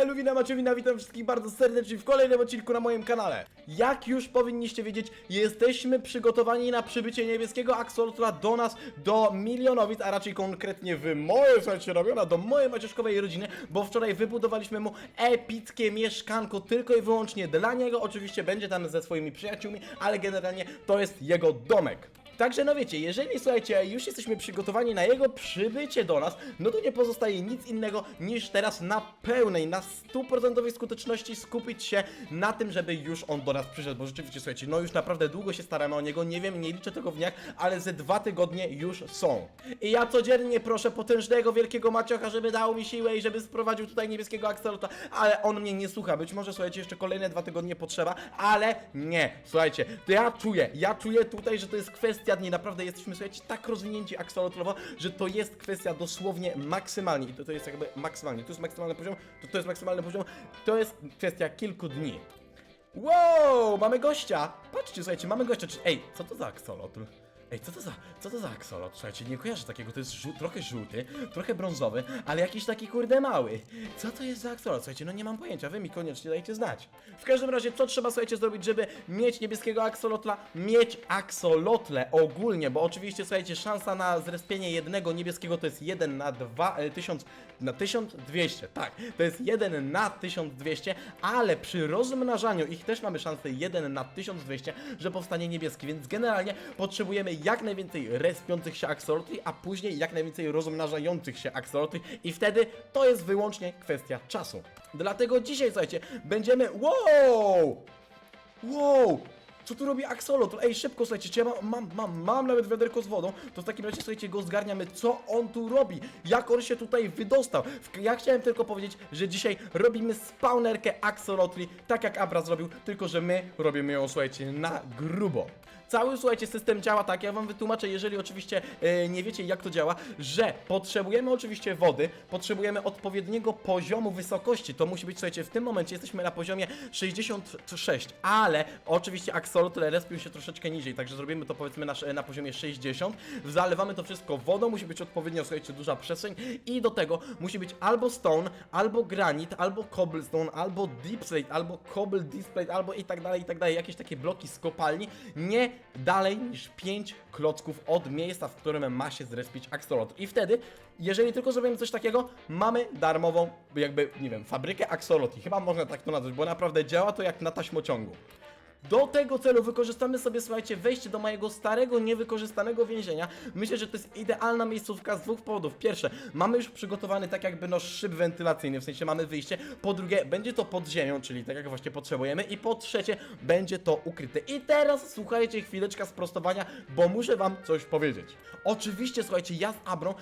Eluwina Maciowina, witam wszystkich bardzo serdecznie w kolejnym odcinku na moim kanale. Jak już powinniście wiedzieć, jesteśmy przygotowani na przybycie niebieskiego Axolotla do nas, do Milionowic, a raczej konkretnie w moje, słuchajcie, robiona do mojej macierzkowej rodziny, bo wczoraj wybudowaliśmy mu epickie mieszkanko tylko i wyłącznie dla niego. Oczywiście będzie tam ze swoimi przyjaciółmi, ale generalnie to jest jego domek. Także no wiecie, jeżeli słuchajcie, już jesteśmy przygotowani na jego przybycie do nas, no to nie pozostaje nic innego niż teraz na pełnej, na stuprocentowej skuteczności skupić się na tym, żeby już on do nas przyszedł, bo rzeczywiście słuchajcie, no już naprawdę długo się staramy o niego, nie wiem, nie liczę tego w dniach, ale ze dwa tygodnie już są. I ja codziennie proszę potężnego, wielkiego Maciocha, żeby dał mi siłę i żeby sprowadził tutaj niebieskiego Axolota, ale on mnie nie słucha, być może słuchajcie, jeszcze kolejne dwa tygodnie potrzeba, ale nie, słuchajcie, to ja czuję, ja czuję tutaj, że to jest kwestia dni, naprawdę jesteśmy, słuchajcie, tak rozwinięci aksolotlowo, że to jest kwestia dosłownie maksymalnie i to, to jest jakby maksymalnie, to jest maksymalny poziom, to to jest maksymalny poziom, to jest kwestia kilku dni. Wow, mamy gościa! Patrzcie, słuchajcie, mamy gościa, czy... Ej, co to za aksolotl? Ej, co to za, co to za aksolot? Słuchajcie, nie kojarzę takiego, to jest trochę żółty, trochę brązowy, ale jakiś taki kurde mały. Co to jest za aksolot? Słuchajcie, no nie mam pojęcia, wy mi koniecznie dajcie znać. W każdym razie, co trzeba, słuchajcie, zrobić, żeby mieć niebieskiego aksolotla? Mieć aksolotle ogólnie, bo oczywiście, słuchajcie, szansa na zrespienie jednego niebieskiego to jest 1 na 2, e, 1000, na 1200, tak, to jest 1 na 1200, ale przy rozmnażaniu ich też mamy szansę 1 na 1200, że powstanie niebieski, więc generalnie potrzebujemy jak najwięcej respiących się aksolotli, a później jak najwięcej rozmnażających się aksolotli i wtedy to jest wyłącznie kwestia czasu. Dlatego dzisiaj, słuchajcie, będziemy... Wow! Wow! Co tu robi Axolotl? Ej, szybko, słuchajcie, czy ja mam, mam, mam, mam nawet wiaderko z wodą, to w takim razie, słuchajcie, go zgarniamy, co on tu robi, jak on się tutaj wydostał. Ja chciałem tylko powiedzieć, że dzisiaj robimy spawnerkę Axolotli, tak jak Abra zrobił, tylko że my robimy ją, słuchajcie, na grubo. Cały, słuchajcie, system działa tak, ja wam wytłumaczę, jeżeli oczywiście e, nie wiecie jak to działa, że potrzebujemy oczywiście wody, potrzebujemy odpowiedniego poziomu wysokości, to musi być, słuchajcie, w tym momencie jesteśmy na poziomie 66, ale oczywiście axolotle respią się troszeczkę niżej, także zrobimy to powiedzmy na, na poziomie 60, zalewamy to wszystko wodą, musi być odpowiednio, słuchajcie, duża przestrzeń i do tego musi być albo stone, albo granit, albo cobblestone, albo deep slate, albo cobble display, albo i tak dalej, i tak dalej, jakieś takie bloki z kopalni, nie dalej niż 5 klocków od miejsca, w którym ma się zrespić axolotl. I wtedy, jeżeli tylko zrobimy coś takiego, mamy darmową, jakby, nie wiem, fabrykę axolotli. Chyba można tak to nazwać, bo naprawdę działa to jak na taśmociągu. Do tego celu wykorzystamy sobie, słuchajcie, wejście do mojego starego, niewykorzystanego więzienia. Myślę, że to jest idealna miejscówka z dwóch powodów. Pierwsze, mamy już przygotowany tak jakby no szyb wentylacyjny, w sensie mamy wyjście. Po drugie, będzie to pod ziemią, czyli tak jak właśnie potrzebujemy. I po trzecie, będzie to ukryte. I teraz słuchajcie, chwileczka sprostowania, bo muszę wam coś powiedzieć. Oczywiście, słuchajcie, ja z Abrą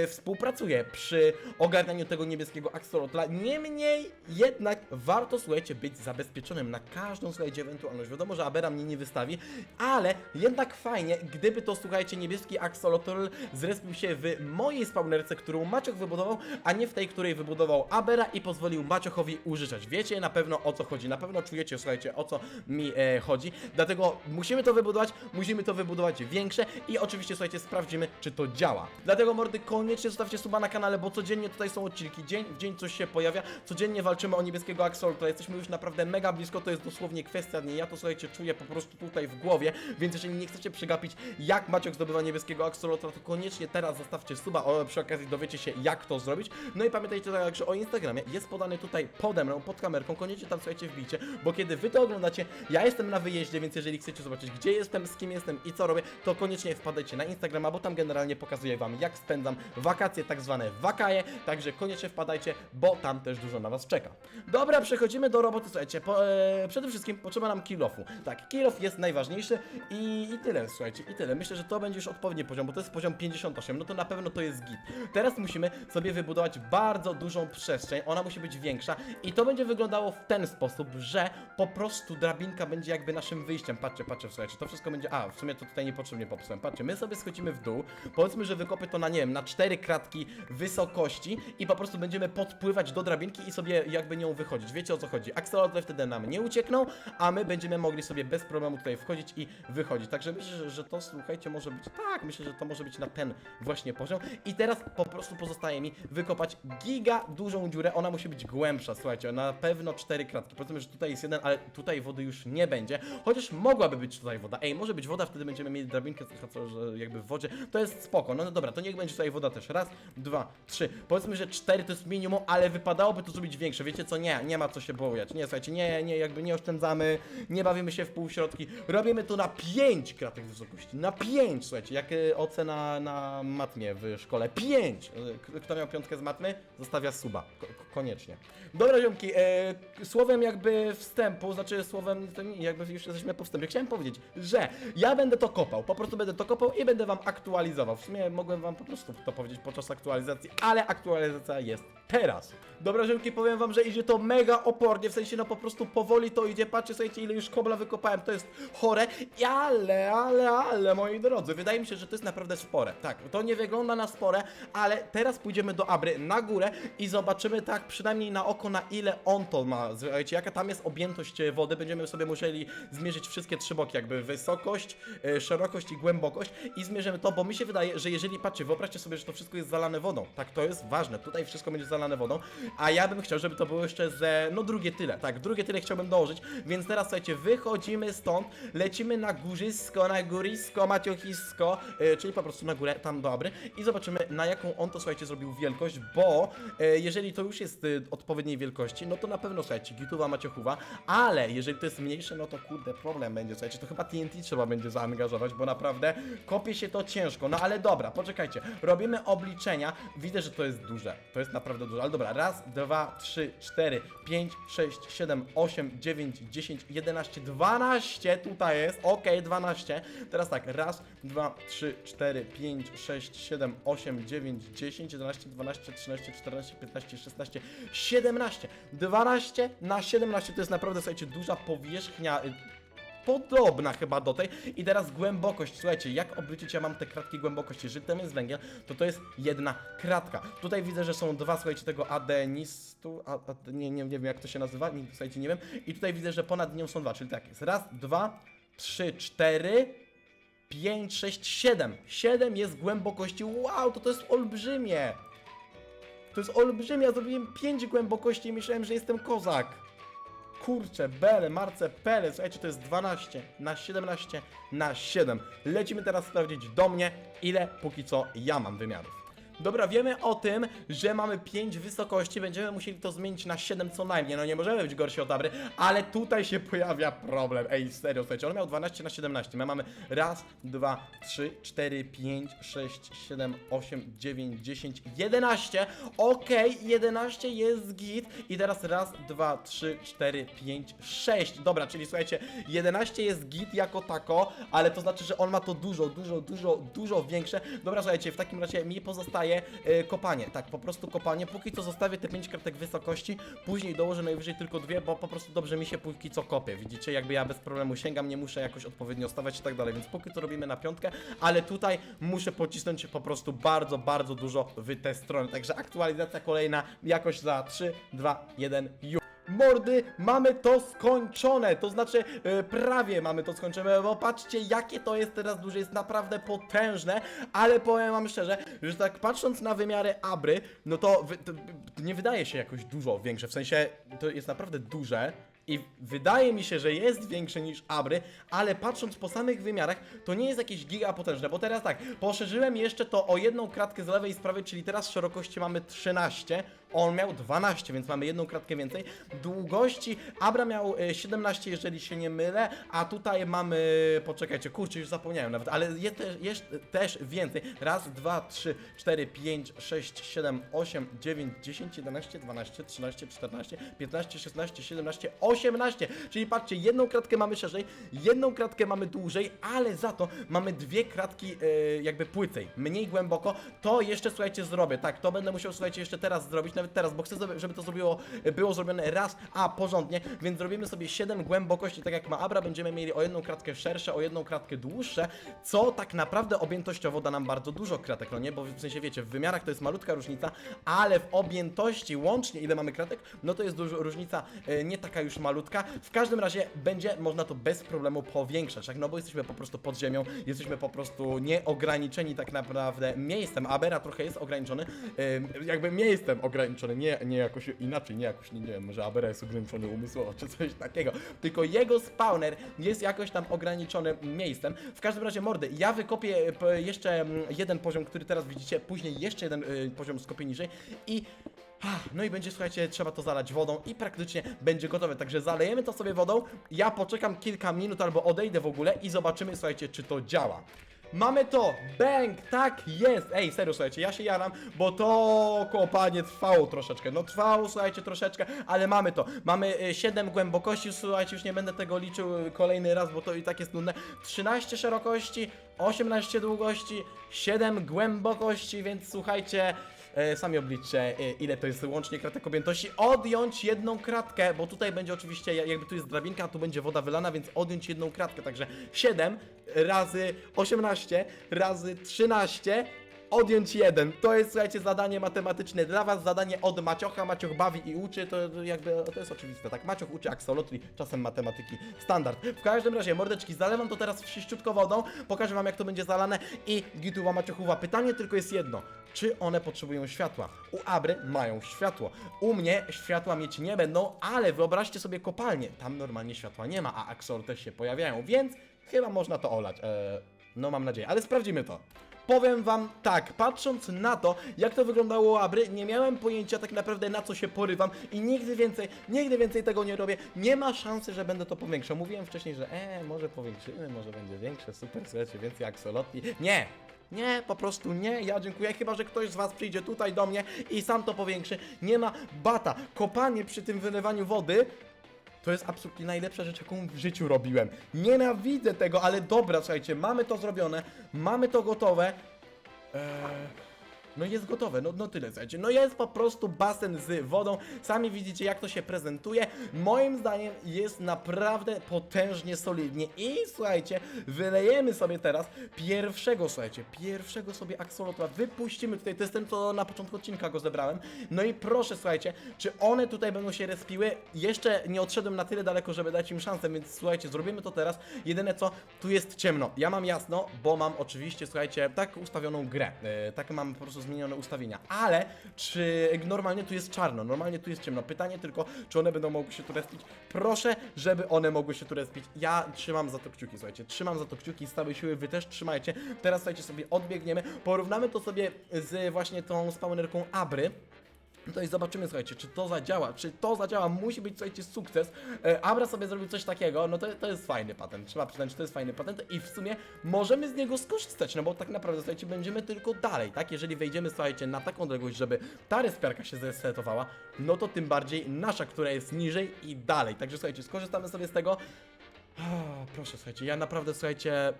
yy, współpracuję przy ogarnianiu tego niebieskiego axolotla. Niemniej jednak warto, słuchajcie, być zabezpieczonym na każdą, słuchajcie, ewentualność. Wiadomo, że Abera mnie nie wystawi, ale jednak fajnie, gdyby to, słuchajcie, niebieski axolotl zrespił się w mojej spawnerce, którą Maciok wybudował, a nie w tej, której wybudował Abera i pozwolił Maciochowi użyczać. Wiecie na pewno o co chodzi, na pewno czujecie, słuchajcie, o co mi e, chodzi. Dlatego musimy to wybudować, musimy to wybudować większe i oczywiście, słuchajcie, sprawdzimy, czy to działa. Dlatego, mordy, koniecznie zostawcie suba na kanale, bo codziennie tutaj są odcinki, dzień w dzień coś się pojawia, codziennie walczymy o niebieskiego axolotla, jesteśmy już naprawdę mega blisko, to jest dosłownie kwestia dni, ja to, słuchajcie, czuję po prostu tutaj w głowie, więc jeżeli nie chcecie przegapić, jak Maciok zdobywa niebieskiego axolotla, to koniecznie teraz zostawcie suba, o, przy okazji dowiecie się, jak to zrobić. No i pamiętajcie także o Instagramie, jest podany tutaj pode mną, pod kamerką, koniecznie tam, słuchajcie, wbijcie, bo kiedy wy to oglądacie, ja jestem na wyjeździe, więc jeżeli chcecie zobaczyć, gdzie jestem, z kim jestem i co robię, to koniecznie wpadajcie na Instagrama, bo tam generalnie pokazuję wam, jak spędzam wakacje, tak zwane wakaje, także koniecznie wpadajcie, bo tam też dużo na was czeka. Dobra, przechodzimy do roboty, słuchajcie, po, e, przede wszystkim potrzeba nam Tak, kilof jest najważniejszy i, i tyle, słuchajcie, i tyle. Myślę, że to będzie już odpowiedni poziom, bo to jest poziom 58, no to na pewno to jest git. Teraz musimy sobie wybudować bardzo dużą przestrzeń, ona musi być większa i to będzie wyglądało w ten sposób, że po prostu drabinka będzie jakby naszym wyjściem. Patrzcie, patrzcie, słuchajcie, to wszystko będzie, a, w sumie to tutaj niepotrzebnie popsułem. Patrzcie, my sobie schodzimy w dół, powiedzmy, że wykopię to na, nie wiem, na cztery kratki wysokości i po prostu będziemy podpływać do drabinki i sobie jakby nią wychodzić. Wiecie o co chodzi? Axolotle wtedy nam nie uciekną, a my będziemy będziemy mogli sobie bez problemu tutaj wchodzić i wychodzić. Także myślę, że, to słuchajcie może być, tak, myślę, że to może być na ten właśnie poziom. I teraz po prostu pozostaje mi wykopać giga dużą dziurę, ona musi być głębsza, słuchajcie, na pewno cztery kratki. Powiedzmy, że tutaj jest jeden, ale tutaj wody już nie będzie, chociaż mogłaby być tutaj woda. Ej, może być woda, wtedy będziemy mieli drabinkę, co, że jakby w wodzie, to jest spoko. No, no dobra, to niech będzie tutaj woda też. Raz, dwa, trzy. Powiedzmy, że cztery to jest minimum, ale wypadałoby to zrobić większe. Wiecie co? Nie, nie ma co się bołać. Nie, słuchajcie, nie, nie, jakby nie oszczędzamy, nie bawimy się w półśrodki. Robimy to na pięć kratek wysokości. Na pięć, słuchajcie, jak y, ocena na matmie w szkole. Pięć! Y, k- Kto miał piątkę z matmy? Zostawia suba. Ko ko- koniecznie. Dobra, ziomki, e, słowem jakby wstępu, znaczy słowem, nie- jakby już jesteśmy po wstępie, chciałem powiedzieć, że ja będę to kopał, po prostu będę to kopał i będę wam aktualizował. W sumie mogłem wam po prostu to powiedzieć podczas aktualizacji, ale aktualizacja jest teraz. Dobra, ziomki, powiem wam, że idzie to mega opornie, w sensie no po prostu powoli to idzie, patrzcie, słuchajcie, ile już kobla wykopałem, to jest chore, ale, ale, ale, moi drodzy, wydaje mi się, że to jest naprawdę spore. Tak, to nie wygląda na spore, ale teraz pójdziemy do Abry na górę i zobaczymy tak przynajmniej na oko, na ile on to ma. Słuchajcie, jaka tam jest objętość e, wody, będziemy sobie musieli zmierzyć wszystkie trzy boki, jakby wysokość, e, szerokość i głębokość i zmierzymy to, bo mi się wydaje, że jeżeli, patrzcie, wyobraźcie sobie, że to wszystko jest zalane wodą, tak, to jest ważne, tutaj wszystko będzie zalane wodą, a ja bym chciał, żeby to było jeszcze ze, no drugie tyle, tak, drugie tyle chciałbym dołożyć, więc teraz, słuchajcie, wychodzimy stąd, lecimy na górzysko, na górisko, maciuchisko, e, czyli po prostu na górę, tam dobry i zobaczymy, na jaką on to, słuchajcie, zrobił wielkość, bo e, jeżeli to już jest e, odpowiedniej wielkości, no to na pewno, słuchajcie, gituwa, maciochuwa, ale jeżeli to jest mniejsze, no to kurde, problem będzie, słuchajcie, to chyba TNT trzeba będzie zaangażować, bo naprawdę kopie się to ciężko, no ale dobra, poczekajcie, robimy obliczenia, widzę, że to jest duże, to jest naprawdę duże, ale dobra, raz, dwa, trzy, cztery, pięć, sześć, siedem, osiem, dziewięć, dziesięć, jedenaście, dwanaście, tutaj jest, okej, 12, teraz tak, raz, dwa, trzy, cztery, pięć, sześć, siedem, osiem, dziewięć, dziesięć, jedenaście, dwanaście, trzynaście, czternaście, piętnaście, szesnaście, siedemnaście, 12 na 17, to jest naprawdę, słuchajcie, duża powierzchnia, y, podobna chyba do tej. I teraz głębokość. Słuchajcie, jak obliczyć ja mam te kratki głębokości? Jeżeli tam jest węgiel, to to jest jedna kratka. Tutaj widzę, że są dwa, słuchajcie, tego adenistu. A, a, nie, nie, nie wiem jak to się nazywa, nie, słuchajcie, nie wiem. I tutaj widzę, że ponad nią są dwa, czyli tak jest. Raz, dwa, trzy, cztery. 5, 6, 7. 7 jest głębokości. Wow, to to jest olbrzymie. To jest olbrzymie. Ja zrobiłem 5 głębokości i myślałem, że jestem kozak. Kurczę, bele, marce, pele, słuchajcie, to jest 12 na 17 na 7. Lecimy teraz sprawdzić do mnie, ile póki co ja mam wymiarów. Dobra, wiemy o tym, że mamy 5 wysokości, będziemy musieli to zmienić na 7 co najmniej, no nie możemy być gorsi od Abry, ale tutaj się pojawia problem, ej, serio, słuchajcie, on miał 12 na 17, my mamy raz, dwa, trzy, cztery, pięć, sześć, siedem, osiem, dziewięć, dziesięć, 11, okej, 11 jest git. I teraz raz, dwa, trzy, cztery, pięć, sześć, dobra, czyli słuchajcie, 11 jest git jako tako, ale to znaczy, że on ma to dużo, dużo, dużo, dużo większe, dobra, słuchajcie, w takim razie mi pozostaje e, kopanie, tak, po prostu kopanie, póki co zostawię te 5 kratek wysokości, później dołożę najwyżej tylko dwie, bo po prostu dobrze mi się póki co kopie, widzicie, jakby ja bez problemu sięgam, nie muszę jakoś odpowiednio stawać i tak dalej, więc póki co robimy na piątkę, ale tutaj muszę pocisnąć po prostu bardzo, bardzo dużo w tę stronę, także aktualizacja kolejna jakoś za 3, 2, 1, już. Mordy, mamy to skończone, to znaczy e, prawie mamy to skończone, bo patrzcie jakie to jest teraz duże, jest naprawdę potężne, ale powiem wam szczerze, że tak patrząc na wymiary Abry, no to, wy, to to nie wydaje się jakoś dużo większe, w sensie to jest naprawdę duże, i wydaje mi się, że jest większe niż Abry, ale patrząc po samych wymiarach, to nie jest jakieś giga potężne, bo teraz tak, poszerzyłem jeszcze to o jedną kratkę z lewej i z prawej, czyli teraz szerokości mamy 13, on miał 12, więc mamy jedną kratkę więcej. Długości Abra miał e, 17, jeżeli się nie mylę, a tutaj mamy, poczekajcie, kurczę, już zapomniałem nawet, ale jest też, jest też więcej. Raz, dwa, trzy, cztery, pięć, sześć, siedem, osiem, dziewięć, dziesięć, jedenaście, dwanaście, trzynaście, czternaście, piętnaście, szesnaście, siedemnaście, osiemnaście. Czyli patrzcie, jedną kratkę mamy szerzej, jedną kratkę mamy dłużej, ale za to mamy dwie kratki e, jakby płycej, mniej głęboko. To jeszcze, słuchajcie, zrobię. Tak, to będę musiał, słuchajcie, jeszcze teraz zrobić. Teraz, bo chcę, żeby- żeby to zrobiło, było zrobione raz, a porządnie, więc zrobimy sobie 7 głębokości, tak jak ma Abra, będziemy mieli o jedną kratkę szersze, o jedną kratkę dłuższe, co tak naprawdę objętościowo da nam bardzo dużo kratek, no nie, bo w sensie wiecie, w wymiarach to jest malutka różnica, ale w objętości łącznie, ile mamy kratek, no to jest dużo, różnica e, nie taka już malutka, w każdym razie będzie można to bez problemu powiększać, tak, no bo jesteśmy po prostu pod ziemią, jesteśmy po prostu nieograniczeni tak naprawdę miejscem, Abera trochę jest ograniczony, e, jakby miejscem ograniczony, nie, nie jakoś inaczej, nie jakoś, nie, nie wiem, może Abera jest ograniczony umysłowo, czy coś takiego, tylko jego spawner jest jakoś tam ograniczony miejscem, w każdym razie mordy, ja wykopię jeszcze jeden poziom, który teraz widzicie, później jeszcze jeden y, poziom skopię niżej i No i będzie, słuchajcie, trzeba to zalać wodą i praktycznie będzie gotowe. Także zalejemy to sobie wodą. Ja poczekam kilka minut albo odejdę w ogóle i zobaczymy, słuchajcie, czy to działa. Mamy to! Bang! Tak jest! Ej, serio, słuchajcie, ja się jaram, bo to kopanie trwało troszeczkę. No trwało, słuchajcie, troszeczkę, ale mamy to. Mamy y, 7 głębokości, słuchajcie, już nie będę tego liczył y, kolejny raz, bo to i tak jest nudne. 13 szerokości, 18 długości, 7 głębokości, więc słuchajcie, E, sami obliczcie, e, ile to jest łącznie kratek objętości. Odjąć jedną kratkę, bo tutaj będzie oczywiście, ja- jakby tu jest drabinka, a tu będzie woda wylana, więc odjąć jedną kratkę. Także 7 razy 18 razy 13 odjąć jeden. To jest, słuchajcie, zadanie matematyczne dla was, zadanie od Maciocha. Macioch bawi i uczy, to jakby, to jest oczywiste, tak? Macioch uczy aksolotli, czasem matematyki, standard. W każdym razie, mordeczki, zalewam to teraz wszyściutko wodą, pokażę wam, jak to będzie zalane i gituwa Maciochuwa. Pytanie tylko jest jedno, czy one potrzebują światła? U Abry mają światło, u mnie światła mieć nie będą, ale wyobraźcie sobie kopalnię, tam normalnie światła nie ma, a aksory też się pojawiają, więc chyba można to olać. Eee, no mam nadzieję, ale sprawdzimy to. Powiem wam tak, patrząc na to, jak to wyglądało Abry, nie miałem pojęcia tak naprawdę na co się porywam i nigdy więcej, nigdy więcej tego nie robię. Nie ma szansy, że będę to powiększał. Mówiłem wcześniej, że e, może powiększymy, może będzie większe, super, słuchajcie, więcej aksolotli. Nie! Nie, po prostu nie, ja dziękuję, chyba że ktoś z was przyjdzie tutaj do mnie i sam to powiększy. Nie ma bata. Kopanie przy tym wylewaniu wody to jest absolutnie najlepsza rzecz, jaką w życiu robiłem. Nienawidzę tego, ale dobra, słuchajcie, mamy to zrobione, mamy to gotowe. Eee, no jest gotowe, no, no tyle, słuchajcie. No jest po prostu basen z wodą. Sami widzicie, jak to się prezentuje. Moim zdaniem jest naprawdę potężnie solidnie. I słuchajcie, wylejemy sobie teraz pierwszego, słuchajcie, pierwszego sobie axolotra. Wypuścimy tutaj, to jest ten, co na początku odcinka go zebrałem. No i proszę, słuchajcie, czy one tutaj będą się respiły? Jeszcze nie odszedłem na tyle daleko, żeby dać im szansę, więc słuchajcie, zrobimy to teraz. Jedyne co, tu jest ciemno. Ja mam jasno, bo mam oczywiście, słuchajcie, tak ustawioną grę. E, tak mam po prostu zmienione ustawienia. Ale czy normalnie tu jest czarno, normalnie tu jest ciemno. Pytanie tylko, czy one będą mogły się tu respić? Proszę, żeby one mogły się tu respić. Ja trzymam za to kciuki, słuchajcie. Trzymam za to kciuki z całej siły, wy też trzymajcie. Teraz, słuchajcie, sobie odbiegniemy. Porównamy to sobie z właśnie tą spawnerką Abry. No i zobaczymy, słuchajcie, czy to zadziała, czy to zadziała, musi być, słuchajcie, sukces. E, Abra sobie zrobił coś takiego, no to, to jest fajny patent, trzeba przyznać, że to jest fajny patent i w sumie możemy z niego skorzystać, no bo tak naprawdę, słuchajcie, będziemy tylko dalej, tak? Jeżeli wejdziemy, słuchajcie, na taką odległość, żeby ta respiarka się zresetowała, no to tym bardziej nasza, która jest niżej i dalej. Także, słuchajcie, skorzystamy sobie z tego. O, proszę, słuchajcie, ja naprawdę, słuchajcie,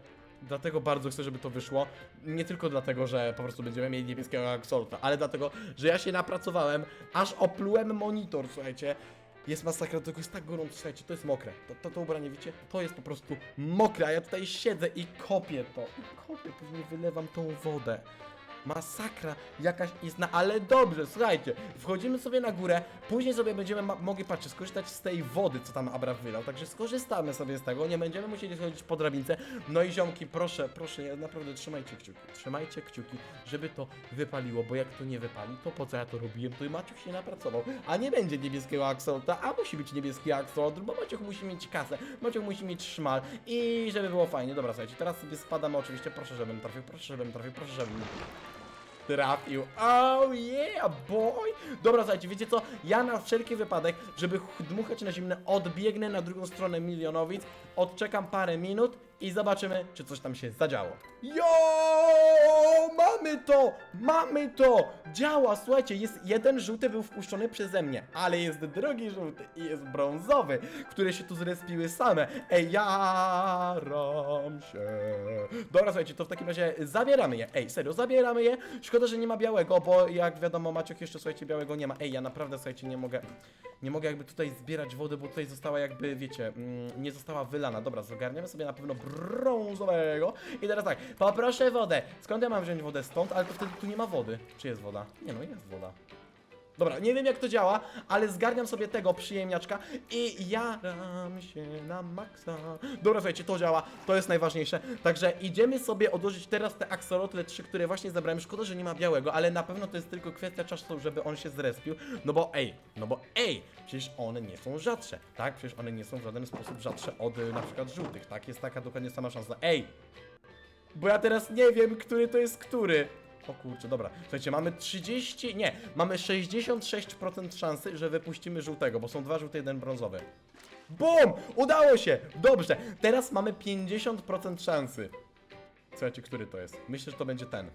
Dlatego bardzo chcę, żeby to wyszło. Nie tylko dlatego, że po prostu będziemy mieli niebieskiego Axolotla, ale dlatego, że ja się napracowałem, aż oplułem monitor, słuchajcie. Jest masakra, tylko jest tak gorąco, słuchajcie, to jest mokre. To, to, to ubranie, widzicie? To jest po prostu mokre, a ja tutaj siedzę i kopię to. I kopię, później wylewam tą wodę. Masakra jakaś istna, ale dobrze, słuchajcie, wchodzimy sobie na górę, później sobie będziemy mogli, patrzcie, skorzystać z tej wody, co tam Abra wylał, także skorzystamy sobie z tego, nie będziemy musieli schodzić po drabince, no i ziomki, proszę, proszę, naprawdę trzymajcie kciuki, trzymajcie kciuki, żeby to wypaliło, bo jak to nie wypali, to po co ja to robiłem, to i Maciuch się napracował, a nie będzie niebieskiego aksolota, a musi być niebieski aksolot, bo Maciuch musi mieć kasę, Maciuch musi mieć szmal i żeby było fajnie, dobra, słuchajcie, teraz sobie spadamy oczywiście, proszę, żebym trafił, proszę, żebym trafił, proszę, żebym trafił. Oh yeah, boy! Dobra, słuchajcie, wiecie co? Ja na wszelki wypadek, żeby ch- dmuchać na zimne, odbiegnę na drugą stronę milionowic, odczekam parę minut i zobaczymy, czy coś tam się zadziało. Jo! Mamy to! Mamy to! Działa, słuchajcie, jest jeden żółty był wpuszczony przeze mnie, ale jest drugi żółty i jest brązowy, które się tu zrespiły same. Ej, jaram się. Dobra, słuchajcie, to w takim razie zabieramy je. Ej, serio, zabieramy je. Szkoda, że nie ma białego, bo jak wiadomo, Maciek jeszcze, słuchajcie, białego nie ma. Ej, ja naprawdę, słuchajcie, nie mogę, nie mogę jakby tutaj zbierać wody, bo tutaj została jakby, wiecie, mm, nie została wylana. Dobra, zgarniamy sobie na pewno brązowego. I teraz tak, poproszę wodę. Skąd ja mam wziąć wodę? Stąd, ale to wtedy tu nie ma wody. Czy jest woda? Nie no, jest woda. Dobra, nie wiem jak to działa, ale zgarniam sobie tego przyjemniaczka i jaram się na maksa. Dobra, słuchajcie, to działa, to jest najważniejsze. Także idziemy sobie odłożyć teraz te axolotle 3, które właśnie zabrałem. Szkoda, że nie ma białego, ale na pewno to jest tylko kwestia czasu, żeby on się zrespił. No bo ej, no bo ej, przecież one nie są rzadsze, tak? Przecież one nie są w żaden sposób rzadsze od y, na przykład żółtych, tak? Jest taka dokładnie sama szansa. Ej, bo ja teraz nie wiem, który to jest który. O kurczę, dobra. Słuchajcie, mamy 30, nie, mamy 66% szansy, że wypuścimy żółtego, bo są dwa żółte, jeden brązowy. BUM! Udało się! Dobrze, teraz mamy 50% szansy. Słuchajcie, który to jest? Myślę, że to będzie ten.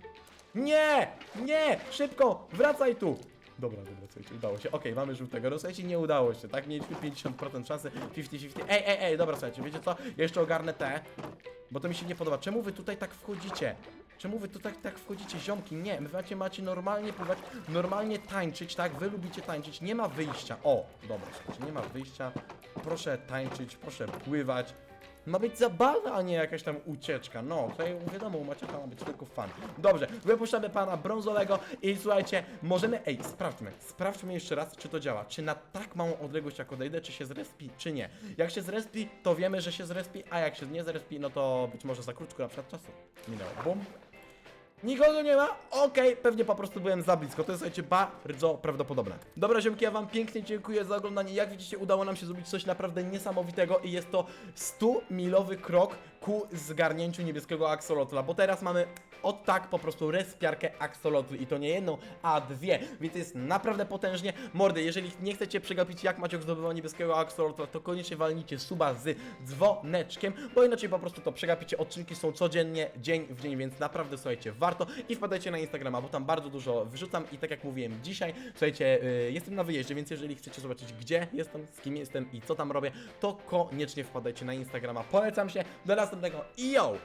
Nie! Nie! Szybko! Wracaj tu! Dobra, dobra, słuchajcie, udało się. Okej, mamy żółtego. No słuchajcie, nie udało się, tak? Mieliśmy 50% szansy, 50-50. Ej, ej, ej, dobra, słuchajcie, wiecie co? Jeszcze ogarnę te, bo to mi się nie podoba. Czemu wy tutaj tak wchodzicie? Czemu wy tutaj tak wchodzicie, ziomki? Nie, wy macie, macie normalnie pływać, normalnie tańczyć, tak? Wy lubicie tańczyć, nie ma wyjścia. O, dobra, słuchajcie, nie ma wyjścia. Proszę tańczyć, proszę pływać. Ma być zabawa, a nie jakaś tam ucieczka. No, tutaj wiadomo, u Macieka ma być tylko fan. Dobrze, wypuszczamy pana brązowego i słuchajcie, możemy. Ej, sprawdźmy. Sprawdźmy jeszcze raz, czy to działa. Czy na tak małą odległość jak odejdę, czy się zrespi, czy nie. Jak się zrespi, to wiemy, że się zrespi, a jak się nie zrespi, no to być może za krótko na przykład czasu. Minęło. Bum. Nikogo nie ma? Okej, pewnie po prostu byłem za blisko. To jest, słuchajcie, bardzo prawdopodobne. Dobra, ziomki, ja wam pięknie dziękuję za oglądanie. Jak widzicie, udało nam się zrobić coś naprawdę niesamowitego i jest to 100-milowy krok ku zgarnięciu niebieskiego axolotla, bo teraz mamy od tak po prostu respiarkę axolotl i to nie jedną, a dwie, więc jest naprawdę potężnie. Mordy, jeżeli nie chcecie przegapić jak Maciek zdobywał niebieskiego axolotla, to koniecznie walnijcie suba z dzwoneczkiem, bo inaczej po prostu to przegapicie. Odcinki są codziennie, dzień w dzień, więc naprawdę słuchajcie, warto i wpadajcie na Instagrama, bo tam bardzo dużo wrzucam i tak jak mówiłem dzisiaj, słuchajcie, yy, jestem na wyjeździe, więc jeżeli chcecie zobaczyć gdzie jestem, z kim jestem i co tam robię, to koniecznie wpadajcie na Instagrama. Polecam się, do następnego i yo!